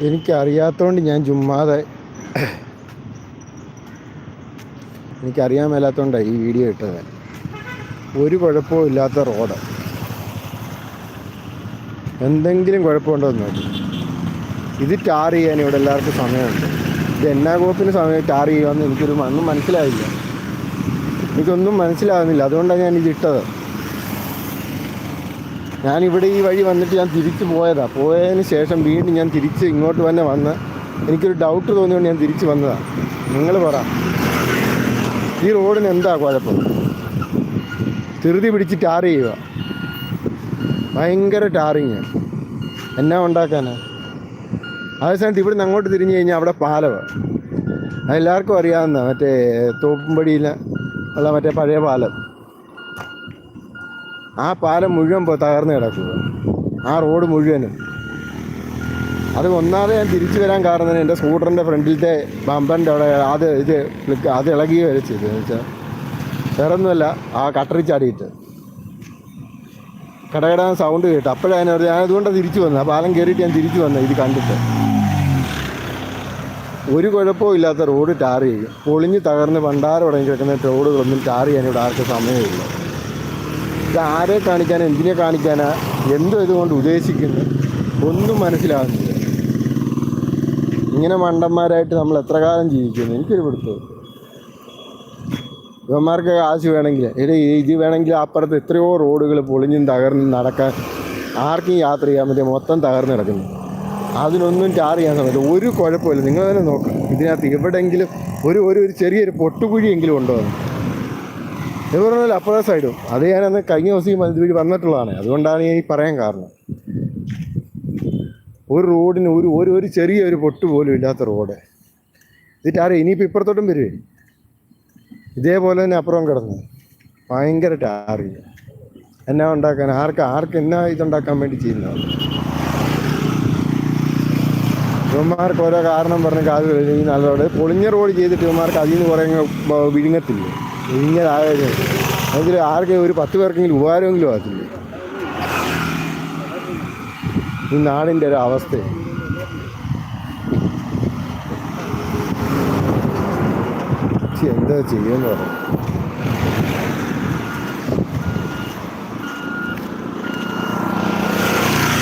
എനിക്കറിയാത്തതുകൊണ്ട് ഞാൻ ചുമ്മാതെ എനിക്കറിയാൻ മേലാത്തതുകൊണ്ടാണ് ഈ വീഡിയോ ഇട്ടത്. ഒരു കുഴപ്പവും ഇല്ലാത്ത റോഡ്. എന്തെങ്കിലും കുഴപ്പമുണ്ടോ എന്ന് നോക്കി. ഇത് ടാർ ചെയ്യാൻ ഇവിടെ എല്ലാവർക്കും സമയമുണ്ട്. ഇത് എന്നാ കോപ്പിന് സമയം ടാർ ചെയ്യുമെന്ന് എനിക്കൊരു ഒന്നും മനസ്സിലായില്ല. എനിക്കൊന്നും മനസ്സിലാകുന്നില്ല അതുകൊണ്ടാണ് ഞാൻ ഇത് ഇട്ടത്. ഞാനിവിടെ ഈ വഴി വന്നിട്ട് ഞാൻ തിരിച്ചു പോയതാണ് പോയതിന് ശേഷം വീണ്ടും ഞാൻ തിരിച്ച് ഇങ്ങോട്ട് തന്നെ വന്ന് എനിക്കൊരു ഡൗട്ട് തോന്നിയോണ്ട് ഞാൻ തിരിച്ച് വന്നതാണ് നിങ്ങൾ പറ. ഈ റോഡിന് എന്താ കുഴപ്പം? ധൃതി പിടിച്ച് ടാർ ചെയ്യുക. ഭയങ്കര ടാറിങ്. എന്നാ ഉണ്ടാക്കാനാ? അതേ സമയത്ത് ഇവിടുന്ന് അങ്ങോട്ട് തിരിഞ്ഞു കഴിഞ്ഞാൽ അവിടെ പാലമാണ് അതെല്ലാവർക്കും അറിയാവുന്ന മറ്റേ തോപ്പുംപടിയിൽ ഉള്ള മറ്റേ പഴയ പാലം. ആ പാലം മുഴുവൻ തകർന്ന് കിടക്കുക. ആ റോഡ് മുഴുവനും. അത് ഒന്നാമത് ഞാൻ തിരിച്ചു വരാൻ കാരണം എന്റെ സ്കൂട്ടറിന്റെ ഫ്രണ്ടിലത്തെ ബമ്പറിന്റെ അവിടെ അത് ഇത് ക്ലിക്ക് അത് ഇളകി വരെ ചെയ്തു. എന്ന് വെച്ചാൽ വേറെ ഒന്നുമല്ല ആ കട്ടറി ചാടിയിട്ട്. കടകടാൻ സൗണ്ട് കേട്ടു. അപ്പോഴാണ് ഞാൻ ഞാൻ അതുകൊണ്ടാണ് തിരിച്ചു വന്നത്. ആ പാലം കയറിയിട്ട് ഞാൻ തിരിച്ചു വന്നത് ഇത് കണ്ടിട്ട്. ഒരു കുഴപ്പവും ഇല്ലാത്ത റോഡ് ടാർ ചെയ്യും. പൊളിഞ്ഞ് തകർന്ന് ഭണ്ഡാരം ഉടങ്ങി കിടക്കുന്ന റോഡുകളൊന്നും ടാർ ചെയ്യാൻ ഇവിടെ ആർക്കും സമയമില്ല. ഇത് ആരെ കാണിക്കാനാ എന്തിനെ കാണിക്കാനാ എന്തോ ഇതുകൊണ്ട് ഉദ്ദേശിക്കുന്നു? ഒന്നും മനസ്സിലാകുന്നില്ല. ഇങ്ങനെ മണ്ടന്മാരായിട്ട് നമ്മൾ എത്ര കാലം ജീവിക്കുന്നു? എനിക്കൊരു പിടുത്തം. ഇവന്മാർക്ക് കാശ് വേണമെങ്കിൽ എടേ ഇത് വേണമെങ്കിൽ അപ്പുറത്ത് എത്രയോ റോഡുകൾ പൊളിഞ്ഞും തകർന്നും നടക്കാൻ ആർക്കും യാത്ര ചെയ്യാൻ പറ്റിയ മൊത്തം തകർന്നു കിടക്കുന്നു. അതിനൊന്നും ടാർ ചെയ്യാൻ സമയത്ത് ഒരു കുഴപ്പമില്ല. നിങ്ങൾ തന്നെ നോക്കാം. ഇതിനകത്ത് എവിടെയെങ്കിലും ഒരു ഒരു ചെറിയൊരു പൊട്ടുകുഴിയെങ്കിലും ഉണ്ടോ എന്ന്. ഇത് പറഞ്ഞാൽ അപ്പുറത്തെ സൈഡും അത് ഞാനന്ന് കഴിഞ്ഞ ദിവസം ഇതുവഴി വന്നിട്ടുള്ളതാണ്. അതുകൊണ്ടാണ് ഈ പറയാൻ കാരണം. ഒരു റോഡിന് ഒരു ഒരു ഒരു ചെറിയ ഒരു പൊട്ട് പോലും ഇല്ലാത്ത റോഡ് ഇതിട്ട് ആരും ഇനിയിപ്പോൾ ഇപ്പുറത്തോട്ടും വരുവേ ഇതേപോലെ തന്നെ അപ്പുറം കിടന്നു. ഭയങ്കര ടാറിങ് എന്നാ ഉണ്ടാക്കാൻ? ആർക്ക് ആർക്ക് എന്നാ ഇതുണ്ടാക്കാൻ വേണ്ടി ചെയ്യുന്നത്? ഇവന്മാർക്ക് ഓരോ കാരണം പറഞ്ഞ് കാത് കഴിഞ്ഞ് നല്ലോടെ പൊളിഞ്ഞ റോഡ് ചെയ്തിട്ട് ഇവന്മാർക്ക് അതിൽ നിന്ന് കുറേ അങ്ങ് വിഴുങ്ങത്തില്ലേ വിഴുങ്ങലായത് അതിൽ ആർക്കും ഒരു പത്ത് പേർക്കെങ്കിലും ഉപകാരമെങ്കിലും ആകത്തില്ല. ഈ നാടിന്റെ ഒരു അവസ്ഥ. എന്താ ചെയ്യുമെന്ന് പറയാം